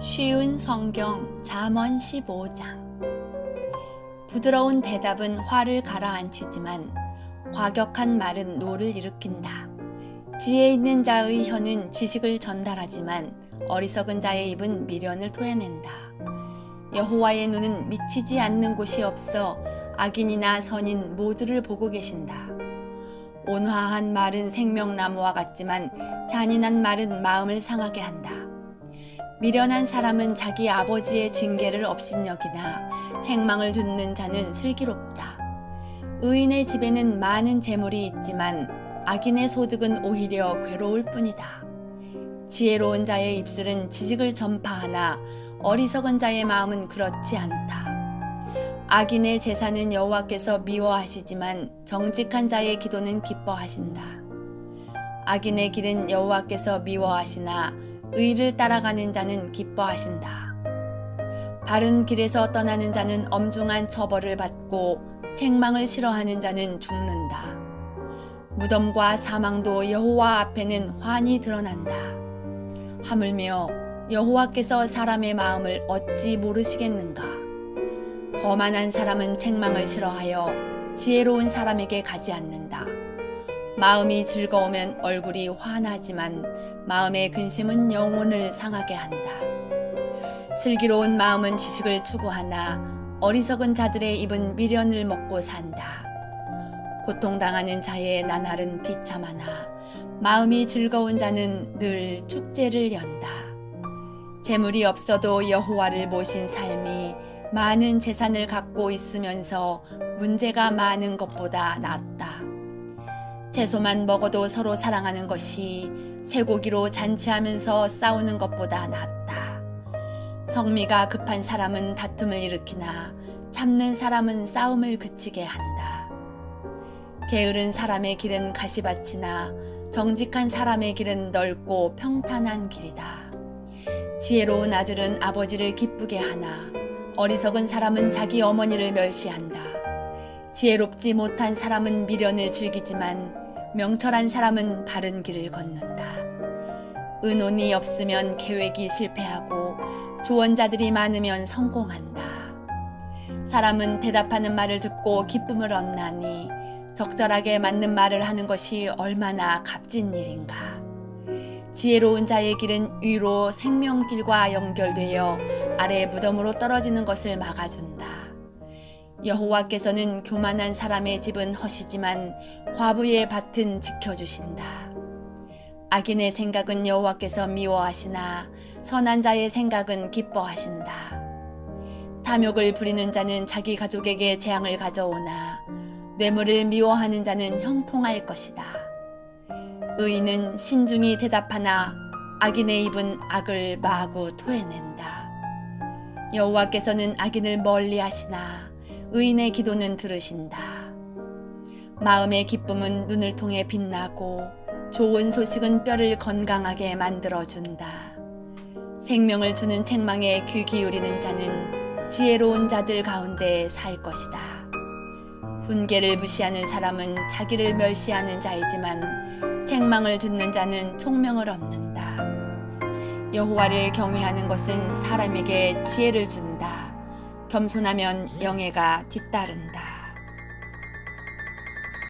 쉬운 성경 잠언 15장 부드러운 대답은 화를 가라앉히지만 과격한 말은 노를 일으킨다. 지혜 있는 자의 혀는 지식을 전달하지만 어리석은 자의 입은 미련을 토해낸다. 여호와의 눈은 미치지 않는 곳이 없어 악인이나 선인 모두를 보고 계신다. 온화한 말은 생명나무와 같지만 잔인한 말은 마음을 상하게 한다. 미련한 사람은 자기 아버지의 징계를 업신여기나 책망을 듣는 자는 슬기롭다. 의인의 집에는 많은 재물이 있지만 악인의 소득은 오히려 괴로울 뿐이다. 지혜로운 자의 입술은 지식을 전파하나 어리석은 자의 마음은 그렇지 않다. 악인의 제사는 여호와께서 미워하시지만 정직한 자의 기도는 기뻐하신다. 악인의 길은 여호와께서 미워하시나 의를 따라가는 자는 기뻐하신다. 바른 길에서 떠나는 자는 엄중한 처벌을 받고 책망을 싫어하는 자는 죽는다. 무덤과 사망도 여호와 앞에는 환히 드러난다. 하물며 여호와께서 사람의 마음을 어찌 모르시겠는가? 거만한 사람은 책망을 싫어하여 지혜로운 사람에게 가지 않는다. 마음이 즐거우면 얼굴이 환하지만 마음의 근심은 영혼을 상하게 한다. 슬기로운 마음은 지식을 추구하나 어리석은 자들의 입은 미련을 먹고 산다. 고통당하는 자의 나날은 비참하나 마음이 즐거운 자는 늘 축제를 연다. 재물이 없어도 여호와를 모신 삶이 많은 재산을 갖고 있으면서 문제가 많은 것보다 낫다. 채소만 먹어도 서로 사랑하는 것이 쇠고기로 잔치하면서 싸우는 것보다 낫다. 성미가 급한 사람은 다툼을 일으키나 참는 사람은 싸움을 그치게 한다. 게으른 사람의 길은 가시밭이나 정직한 사람의 길은 넓고 평탄한 길이다. 지혜로운 아들은 아버지를 기쁘게 하나 어리석은 사람은 자기 어머니를 멸시한다. 지혜롭지 못한 사람은 미련을 즐기지만 명철한 사람은 바른 길을 걷는다. 의논이 없으면 계획이 실패하고 조언자들이 많으면 성공한다. 사람은 대답하는 말을 듣고 기쁨을 얻나니 적절하게 맞는 말을 하는 것이 얼마나 값진 일인가. 지혜로운 자의 길은 위로 생명길과 연결되어 아래 무덤으로 떨어지는 것을 막아준다. 여호와께서는 교만한 사람의 집은 허시지만 과부의 밭은 지켜주신다. 악인의 생각은 여호와께서 미워하시나 선한 자의 생각은 기뻐하신다. 탐욕을 부리는 자는 자기 가족에게 재앙을 가져오나 뇌물을 미워하는 자는 형통할 것이다. 의인은 신중히 대답하나 악인의 입은 악을 마구 토해낸다. 여호와께서는 악인을 멀리 하시나 의인의 기도는 들으신다. 마음의 기쁨은 눈을 통해 빛나고 좋은 소식은 뼈를 건강하게 만들어준다. 생명을 주는 책망에 귀 기울이는 자는 지혜로운 자들 가운데 살 것이다. 훈계를 무시하는 사람은 자기를 멸시하는 자이지만 책망을 듣는 자는 총명을 얻는다. 여호와를 경외하는 것은 사람에게 지혜를 준다. 겸손하면 영예가 뒤따른다.